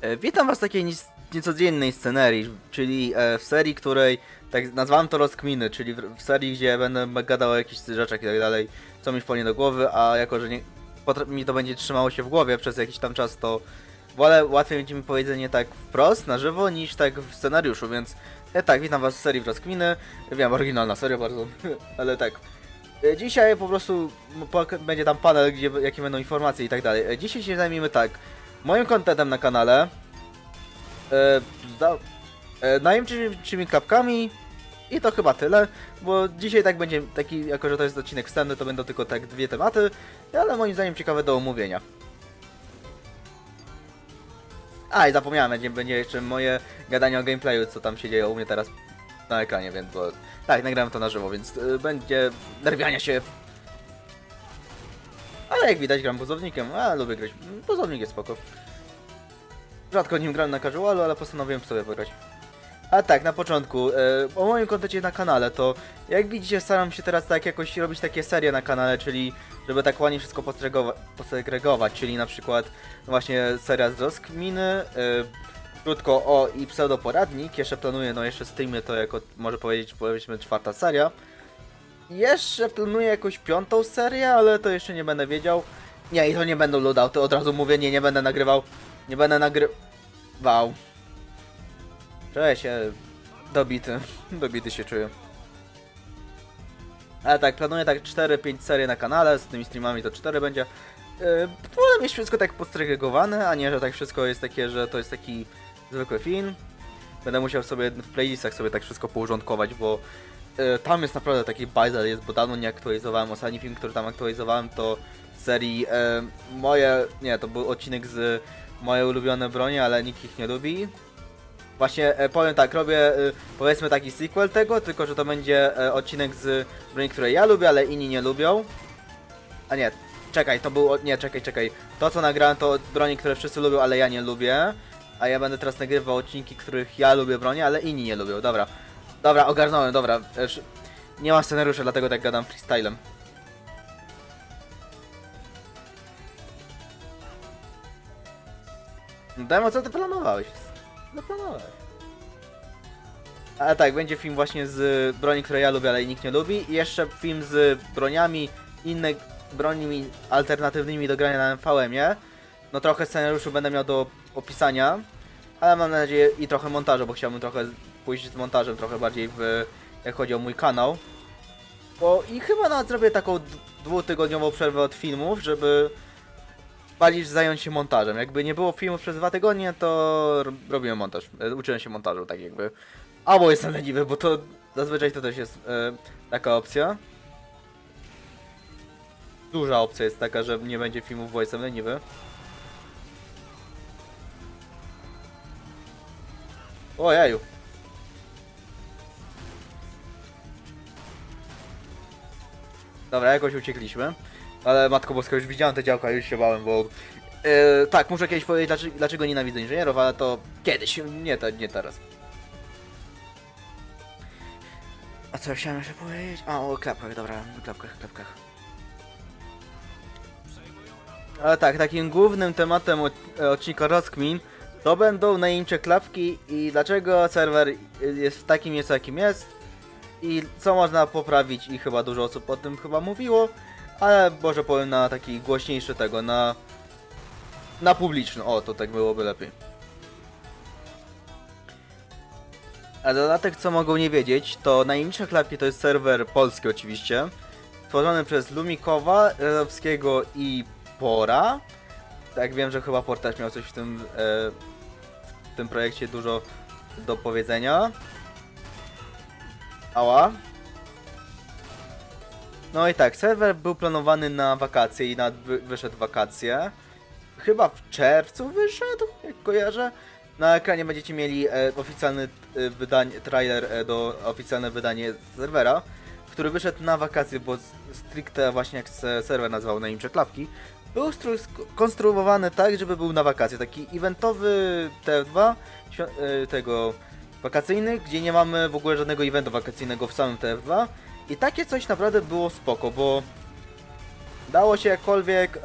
E, Witam was w takiej niecodziennej scenerii, czyli e, w serii, której tak nazwałem to rozkminy, czyli w, serii, gdzie będę gadał o jakichś rzeczach i tak dalej, co mi wpadnie do głowy, a jako, że nie, mi to będzie trzymało się w głowie przez jakiś tam czas, to wolę łatwiej będzie mi powiedzenie tak wprost, na żywo, niż tak w scenariuszu, więc e, tak, witam was w serii w rozkminy, wiem, oryginalna seria bardzo, ale tak. E, Dzisiaj po prostu będzie tam panel, gdzie, jakie będą informacje i tak dalej. Dzisiaj się zajmiemy tak, moim kontentem na kanale, e, e, najemczymi klapkami i to chyba tyle, bo dzisiaj tak będzie taki, jako że to jest odcinek wstępny, to będą tylko tak dwie tematy, ale moim zdaniem ciekawe do omówienia. A i zapomniałem, będzie, będzie jeszcze moje gadanie o gameplayu, co tam się dzieje u mnie teraz na ekranie, więc bo, tak, nagrałem to na żywo, więc y, będzie nerwiania się. Ale jak widać gram buzownikiem, a lubię grać. Buzownik jest spoko. Rzadko nim gram na casualu, ale postanowiłem sobie pograć. A tak, na początku, e, o moim kontencie na kanale, to jak widzicie staram się teraz tak jakoś robić takie serie na kanale, czyli żeby tak ładnie wszystko posegregowa- posegregować, czyli na przykład właśnie seria z rozkminy, e, krótko o i pseudoporadnik, jeszcze planuję, no jeszcze streamy to jako, może powiedzieć, powiedzmy czwarta seria. Jeszcze planuję jakąś piątą serię, ale to jeszcze nie będę wiedział. Nie, i to nie będą loadouty, od razu mówię, nie, nie będę nagrywał, nie będę nagrywał. Czuję się dobity, dobity się czuję. Ale tak, planuję tak 4-5 serii na kanale, z tymi streamami to 4 będzie. Yy, wolę mieć wszystko tak postrygowane, a nie, że tak wszystko jest takie, że to jest taki zwykły film. Będę musiał sobie w playlistach sobie tak wszystko porządkować, bo tam jest naprawdę taki bajzel jest, bo dawno nie aktualizowałem. Ostatni film, który tam aktualizowałem to serii yy, moje, nie, to był odcinek z moje ulubione bronie, ale nikt ich nie lubi. Właśnie e, powiem tak, robię e, powiedzmy taki sequel tego, tylko że to będzie e, odcinek z broni, które ja lubię, ale inni nie lubią. A nie, czekaj, to był. Nie, czekaj, czekaj. To co nagrałem to broni, które wszyscy lubią, ale ja nie lubię. A ja będę teraz nagrywał odcinki, których ja lubię broni, ale inni nie lubią. Dobra. Dobra, ogarnąłem, dobra. Nie ma scenariusza, dlatego tak gadam freestylem. Demo, co ty planowałeś? No planowałeś. Ale tak, będzie film właśnie z broni, które ja lubię, ale nikt nie lubi. I jeszcze film z broniami, inne broniami alternatywnymi do grania na MVM-ie. No trochę scenariuszu będę miał do opisania, ale mam nadzieję i trochę montażu, bo chciałbym trochę pójść z montażem trochę bardziej w, jak chodzi o mój kanał. Bo i chyba nawet zrobię taką dwutygodniową przerwę od filmów, żeby bardziej zająć się montażem. Jakby nie było filmów przez dwa tygodnie, to ro- robiłem montaż. E, Uczyłem się montażu, tak jakby. Albo jestem leniwy, bo to zazwyczaj to też jest e, taka opcja. Duża opcja jest taka, że nie będzie filmów, bo jestem leniwy. Ojeju. Dobra, jakoś uciekliśmy. Ale Matko Boska, już widziałem te działka, już się bałem, bo... E, tak, muszę kiedyś powiedzieć, dlaczego, dlaczego nienawidzę inżynierów, ale to kiedyś, nie, te, nie teraz. A co chciałem jeszcze powiedzieć? A, o klapkach, dobra, o klapkach, klapkach. Ale tak, takim głównym tematem e, odcinka Rozkmin to będą najemcze klapki i dlaczego serwer jest w takim miejscu, jakim jest i co można poprawić i chyba dużo osób o tym chyba mówiło, ale może powiem na taki głośniejszy tego, na na publiczny, o to tak byłoby lepiej. A dodatek, co mogą nie wiedzieć, to najemnicze klapki to jest serwer polski oczywiście, tworzony przez Lumikowa, Rezowskiego i Pora. Tak wiem, że chyba Por też miał coś w tym, e, w tym projekcie dużo do powiedzenia. Ała. No i tak, serwer był planowany na wakacje i wy, wyszedł wakacje. Chyba w czerwcu wyszedł, jak kojarzę. Na ekranie będziecie mieli e, oficjalny e, wydań, trailer e, do oficjalne wydanie serwera, który wyszedł na wakacje, bo stricte właśnie jak se serwer nazywał najmniejsze klapki, był stru- sk- konstruowany tak, żeby był na wakacje. Taki eventowy TF2 świ- e, tego wakacyjny, gdzie nie mamy w ogóle żadnego eventu wakacyjnego w samym TF2. I takie coś naprawdę było spoko, bo dało się jakkolwiek e,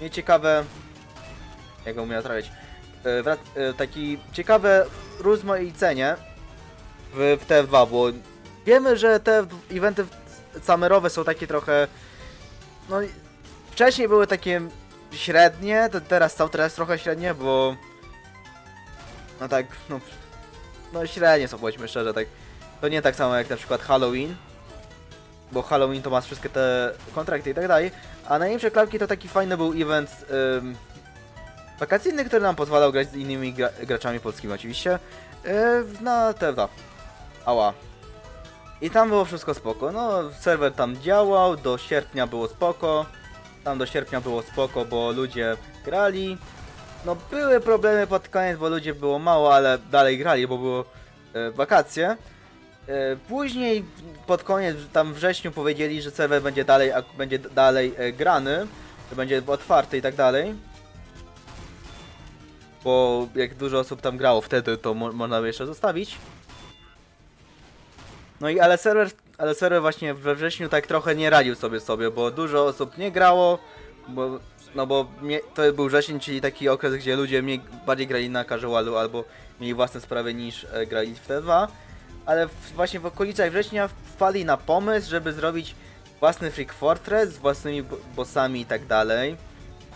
nieciekawe jak go trafić. e, wrac- e, taki ciekawe rozmaicenie w, w TF2, bo wiemy, że te eventy summerowe są takie trochę no wcześniej były takie średnie, to teraz są teraz trochę średnie, bo no tak, no, no średnie są, powiedzmy szczerze, tak to nie tak samo jak na przykład Halloween, bo Halloween to ma wszystkie te kontrakty i tak dalej, a najlepsze klapki to taki fajny był event ym, wakacyjny, który nam pozwalał grać z innymi gra graczami polskimi oczywiście, yy, na TFA. Ała. I tam było wszystko spoko. No, serwer tam działał, do sierpnia było spoko. Tam do sierpnia było spoko, bo ludzie grali. No, były problemy pod koniec, bo ludzie było mało, ale dalej grali, bo było e, wakacje. E, później pod koniec, tam w wrześniu powiedzieli, że serwer będzie dalej, ak- będzie dalej e, grany, że będzie otwarty i tak dalej. Bo jak dużo osób tam grało wtedy, to mo można by jeszcze zostawić. No i ale serwer, ale serwer właśnie we wrześniu tak trochę nie radził sobie sobie, bo dużo osób nie grało, bo, no bo mie, to był wrzesień, czyli taki okres, gdzie ludzie mniej, bardziej grali na casualu albo mieli własne sprawy niż e, grali w T2, ale w, właśnie w okolicach września wpadli na pomysł, żeby zrobić własny Freak Fortress z własnymi bo- bossami i tak dalej.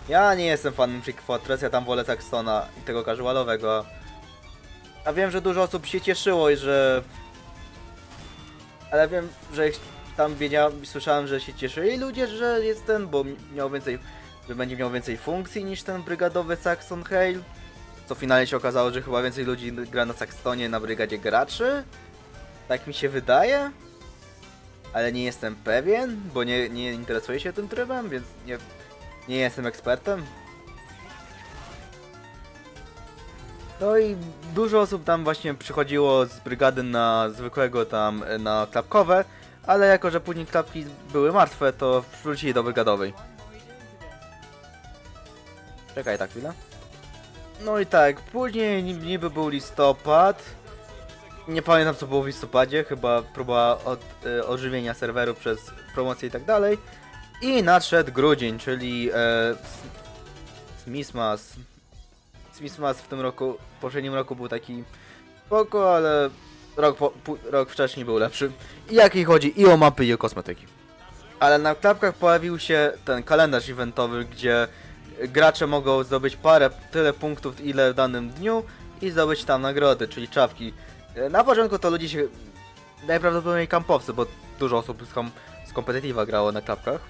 Ja nie jestem fanem Freak Fortress, ja tam wolę Saxona i tego casualowego. A wiem, że dużo osób się cieszyło i że ale wiem, że tam wiedziałem, słyszałem, że się cieszyli ludzie, że jest ten, bo miał więcej, że będzie miał więcej funkcji niż ten brygadowy Saxon Hale. Co finalnie się okazało, że chyba więcej ludzi gra na Saxtonie na brygadzie graczy. Tak mi się wydaje. Ale nie jestem pewien, bo nie, nie interesuję się tym trybem, więc nie, nie jestem ekspertem. No i dużo osób tam właśnie przychodziło z brygady na zwykłego tam, na klapkowe, ale jako, że później klapki były martwe, to wrócili do brygadowej. Czekaj tak chwilę. No i tak, później ni- niby był listopad. Nie pamiętam co było w listopadzie, chyba próba od, e, ożywienia serweru przez promocję i tak dalej. I nadszedł grudzień, czyli e, Smismas. Smismas w tym roku, w poprzednim roku był taki spoko, ale rok, po, rok wcześniej był lepszy. I jaki chodzi i o mapy i o kosmetyki. Ale na klapkach pojawił się ten kalendarz eventowy, gdzie gracze mogą zdobyć parę, tyle punktów ile w danym dniu i zdobyć tam nagrody, czyli czapki. E, Na początku to ludzie się najprawdopodobniej kampowcy, bo dużo osób z, kom, z competitiva grało na klapkach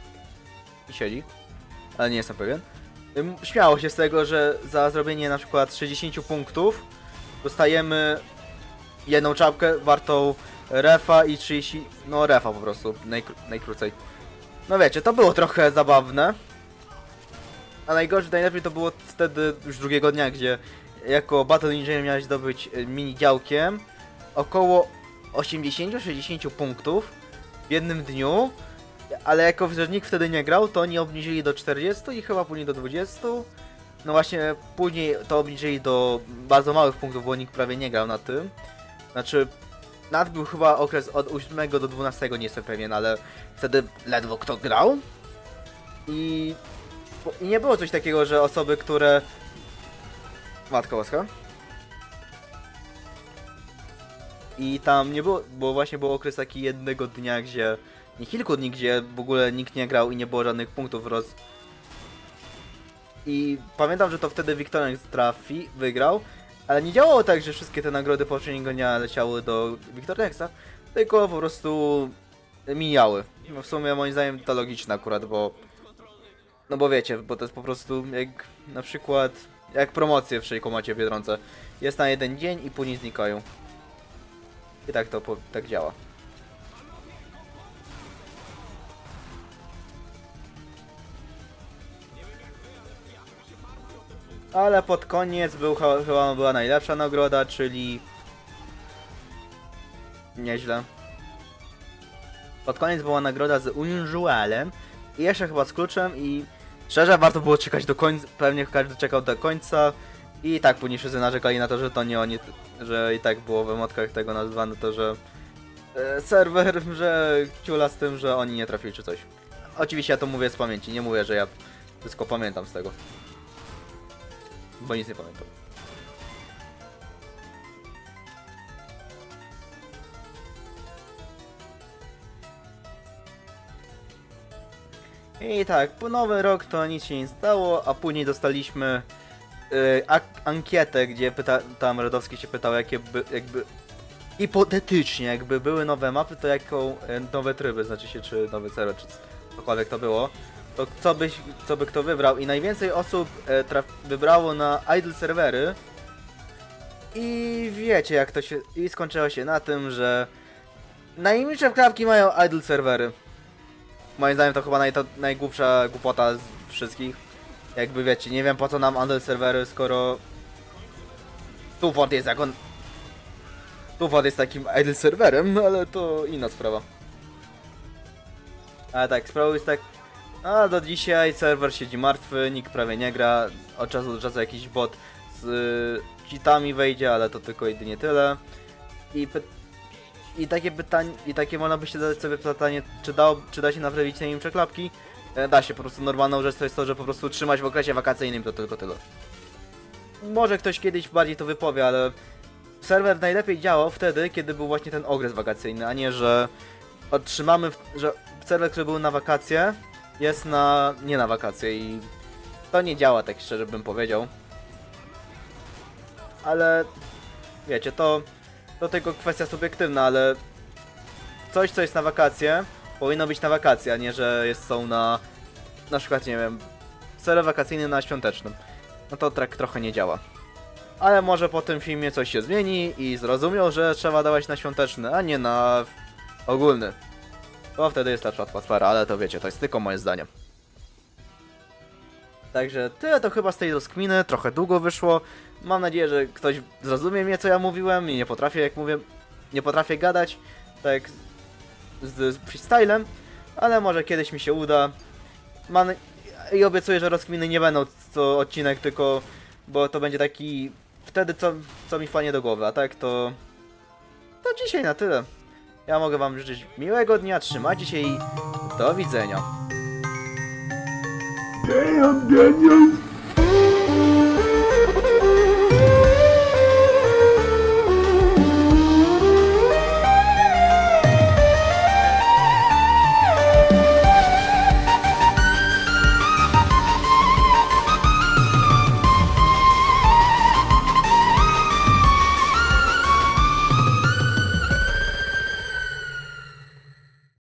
i siedzi, ale nie jestem pewien. Śmiało się z tego, że za zrobienie na przykład 60 punktów dostajemy jedną czapkę wartą refa i 30, no refa po prostu, najkró najkrócej. No wiecie, to było trochę zabawne. A najgorzej, najlepiej to było wtedy już drugiego dnia, gdzie jako Battle Engineer miałeś zdobyć y, mini działkiem około 80-60 punktów w jednym dniu, ale jako wzornik wtedy nie grał, to oni obniżyli do 40 i chyba później do 20. No właśnie, później to obniżyli do bardzo małych punktów, bo nikt prawie nie grał na tym. Znaczy, nad był chyba okres od 8 do 12, nie jestem pewien, ale wtedy ledwo kto grał. I, I nie było coś takiego, że osoby, które... Matka łaska. I tam nie było, bo właśnie był okres taki jednego dnia, gdzie... Nie kilku dni, gdzie w ogóle nikt nie grał i nie było żadnych punktów roz... I pamiętam, że to wtedy Wiktorek trafi, wygrał, ale nie działało tak, że wszystkie te nagrody poprzedniego dnia leciały do Wiktornexa, tylko po prostu mijały. W sumie moim zdaniem to logiczne akurat, bo... No bo wiecie, bo to jest po prostu jak na przykład jak promocje w Szejkomacie w Biedronce. Jest na jeden dzień i później znikają. I tak to tak działa. Ale pod koniec był, chyba była najlepsza nagroda, czyli... Nieźle. Pod koniec była nagroda z Unusualem i jeszcze chyba z kluczem i szczerze warto było czekać do końca, pewnie każdy czekał do końca i tak później wszyscy narzekali na to, że to nie oni, że i tak było w emotkach tego nazwane to, że e, serwer, że ciula z tym, że oni nie trafili czy coś. Oczywiście ja to mówię z pamięci, nie mówię, że ja wszystko pamiętam z tego. Bo nic nie pamiętam. I tak, po nowy rok to nic się nie stało, a później dostaliśmy y, ak- ankietę, gdzie pyta, tam Radowski się pytał, jakie by, jakby hipotetycznie, jakby były nowe mapy, to jaką y, nowe tryby, znaczy się, czy nowy serwer, czy cokolwiek to było, to co, byś, co by kto wybrał. I najwięcej osób e, wybrało na idle serwery. I wiecie jak to się... I skończyło się na tym, że najmniejsze wkrawki mają idle serwery. Moim zdaniem to chyba naj, to najgłupsza głupota z wszystkich. Jakby wiecie, nie wiem po co nam idle serwery, skoro... Tufot jest jak on... Tufot jest takim idle serwerem, no ale to inna sprawa. Ale tak, sprawa jest tak... A do dzisiaj serwer siedzi martwy, nikt prawie nie gra. Od czasu do czasu jakiś bot z cheatami wejdzie, ale to tylko jedynie tyle. I, I takie pytanie, i takie można by się zadać sobie pytanie, czy, dało, czy da się naprawić na nim przeklapki? E, Da się, po prostu normalną rzecz to jest to, że po prostu trzymać w okresie wakacyjnym to tylko tyle. Może ktoś kiedyś bardziej to wypowie, ale serwer najlepiej działał wtedy, kiedy był właśnie ten okres wakacyjny, a nie, że otrzymamy, że serwer, który był na wakacje, jest na, nie na wakacje i to nie działa, tak szczerze bym powiedział. Ale wiecie, to, to tylko kwestia subiektywna, ale coś, co jest na wakacje, powinno być na wakacje, a nie, że jest, są na, na przykład, nie wiem, serwer wakacyjny na świątecznym. No to tak trochę nie działa. Ale może po tym filmie coś się zmieni i zrozumiał, że trzeba dawać na świąteczny, a nie na ogólny. Bo wtedy jest lepsza atmosfera, ale to wiecie, to jest tylko moje zdanie. Także tyle to chyba z tej rozkminy, trochę długo wyszło. Mam nadzieję, że ktoś zrozumie mnie, co ja mówiłem i nie potrafię, jak mówię, nie potrafię gadać, tak z, z freestylem, ale może kiedyś mi się uda. Mam, I obiecuję, że rozkminy nie będą co odcinek, tylko, bo to będzie taki, wtedy co, co mi wpadnie do głowy, a tak to, to dzisiaj na tyle. Ja mogę wam życzyć miłego dnia, trzymajcie się i do widzenia. Damn, Daniel.